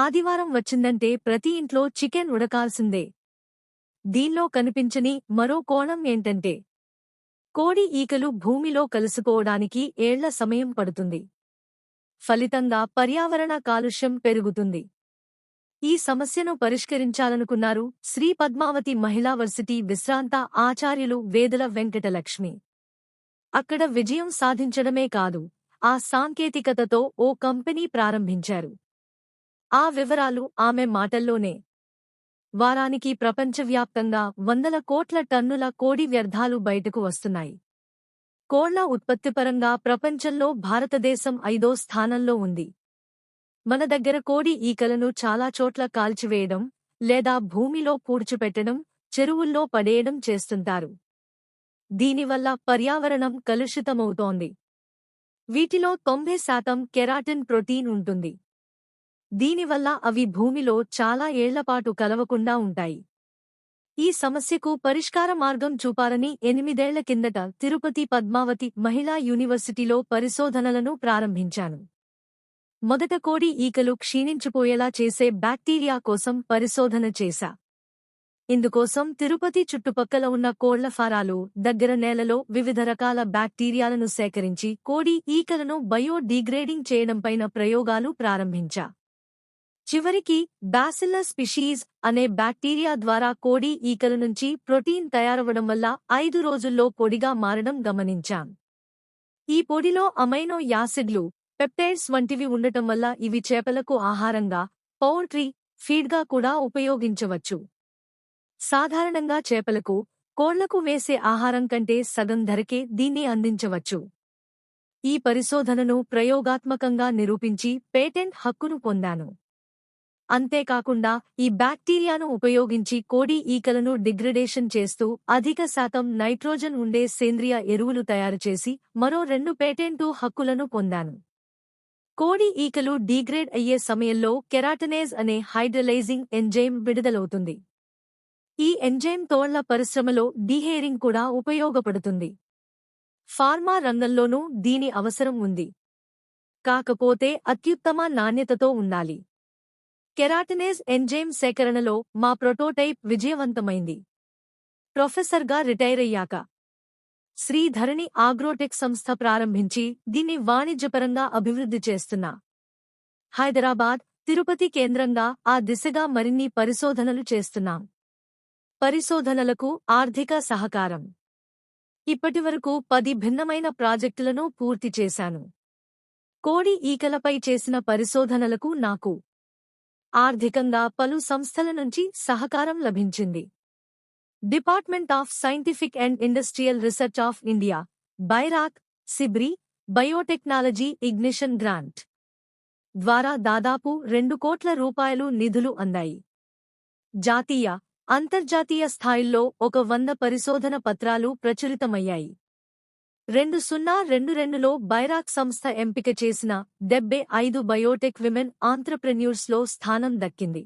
ఆదివారం వచ్చిందంటే ప్రతి ఇంట్లో చికెన్ ఉడకాల్సిందే. దీనిలో కనిపించని మరో కోణం ఏంటంటే కోడి ఈకలు భూమిలో కలుసుకోవడానికి ఏళ్ళ సమయం పడుతుంది. ఫలితంగా పర్యావరణ కాలుష్యం పెరుగుతుంది. ఈ సమస్యను పరిష్కరించాలనుకున్నారు శ్రీ పద్మావతి మహిళా వర్సిటీ విశ్రాంత ఆచార్యులు వేదల వెంకటలక్ష్మి. అక్కడ విజయం సాధించడమే కాదు ఆ సాంకేతికతతో ఓ కంపెనీ ప్రారంభించారు. ఆ వివరాలు ఆమె మాటల్లోనే. వారానికి ప్రపంచవ్యాప్తంగా వందల కోట్ల టన్నుల కోడి వ్యర్థాలు బయటకు వస్తున్నాయి. కోళ్ళ ఉత్పత్తిపరంగా ప్రపంచంలో భారతదేశం ఐదో స్థానంలో ఉంది. మన దగ్గర కోడి ఈకలను చాలా చోట్ల కాల్చివేయడం లేదా భూమిలో పూడ్చిపెట్టడం చెరువుల్లో పడేయడం చేస్తుంటారు. దీనివల్ల పర్యావరణం కలుషితమవుతోంది. వీటిలో తొంభై శాతం కెరాటిన్ ప్రోటీన్ ఉంటుంది. దీనివల్ల అవి భూమిలో చాలా ఏళ్ళపాటు కలవకుండా ఉంటాయి. ఈ సమస్యకు పరిష్కార మార్గం చూపాలని ఎనిమిదేళ్ళ కిందట తిరుపతి పద్మావతి మహిళా యూనివర్సిటీలో పరిశోధనలను ప్రారంభించాను. మొదట కోడి ఈకలు క్షీణించిపోయేలా చేసే బ్యాక్టీరియా కోసం పరిశోధన చేశా. ఇందుకోసం తిరుపతి చుట్టుపక్కల ఉన్న కోళ్ళ ఫారాలు దగ్గర నేలలో వివిధ రకాల బ్యాక్టీరియాలను సేకరించి కోడి ఈకలను బయోడీగ్రేడింగ్ చేయడంపైన ప్రయోగాలు ప్రారంభించా. చివరికి బాసిల్లస్ స్పిషీస్ అనే బ్యాక్టీరియా ద్వారా కోడి ఈకల నుంచి ప్రోటీన్ తయారవడం వల్ల ఐదు రోజుల్లో పొడిగా మారడం గమనించాం. ఈ పొడిలో అమైనో యాసిడ్లు పెప్టైడ్స్ వంటివి ఉండటం వల్ల ఇవి చేపలకు ఆహారంగా పౌల్ట్రీ ఫీడ్గా కూడా ఉపయోగించవచ్చు. సాధారణంగా చేపలకు కోళ్ళకు వేసే ఆహారం కంటే సగం ధరకే దీన్ని అందించవచ్చు. ఈ పరిశోధనను ప్రయోగాత్మకంగా నిరూపించి పేటెంట్ హక్కును పొందాను. అంతేకాకుండా ఈ బ్యాక్టీరియాను ఉపయోగించి కోడి ఈకలను డిగ్రడేషన్ చేస్తూ అధిక శాతం నైట్రోజన్ ఉండే సేంద్రియ ఎరువులు తయారుచేసి మరో రెండు పేటెంటు హక్కులను పొందాను. కోడి ఈకలు డీగ్రేడ్ అయ్యే సమయంలో కెరాటనేజ్ అనే హైడ్రలైజింగ్ ఎంజైమ్ విడుదలవుతుంది. ఈ ఎంజైమ్ తోళ్ళ పరిశ్రమలో డీహేరింగ్ కూడా ఉపయోగపడుతుంది. ఫార్మా రంగంలోనూ దీని అవసరం ఉంది. కాకపోతే అత్యుత్తమ నాణ్యతతో ఉండాలి. కెరాటినేజ్ ఎంజైమ్ సేకరణలో మా ప్రోటోటైప్ విజయవంతమైంది. ప్రొఫెసర్గా రిటైరయ్యాక శ్రీధరణి ఆగ్రోటెక్ సంస్థ ప్రారంభించి దీన్ని వాణిజ్యపరంగా అభివృద్ధి చేస్తున్నా. హైదరాబాద్ తిరుపతి కేంద్రంగా ఆ దిశగా మరిన్ని పరిశోధనలు చేస్తున్నాం. పరిశోధనలకు ఆర్థిక సహకారం. ఇప్పటివరకు పది భిన్నమైన ప్రాజెక్టులను పూర్తి చేశాను. కోడి ఈకలపై చేసిన పరిశోధనలకు నాకు ఆర్థికంగా పలు సంస్థల నుంచి సహకారం లభించింది. Department of scientific and industrial research of India BIRAC సిబ్రి biotechnology ignition grant ద్వారా దాదాపు రెండు కోట్ల రూపాయలు నిధులు అందాయి. జాతీయ అంతర్జాతీయ స్థాయిల్లో ఒక వంద పరిశోధన పత్రాలు ప్రచురితమయ్యాయి. రెండు సున్నా రెండు రెండులో బైరాక్ సంస్థ ఎంపిక చేసిన డెబ్బై ఐదు బయోటెక్ విమెన్ ఆంత్రప్రెన్యూర్స్లో స్థానం దక్కింది.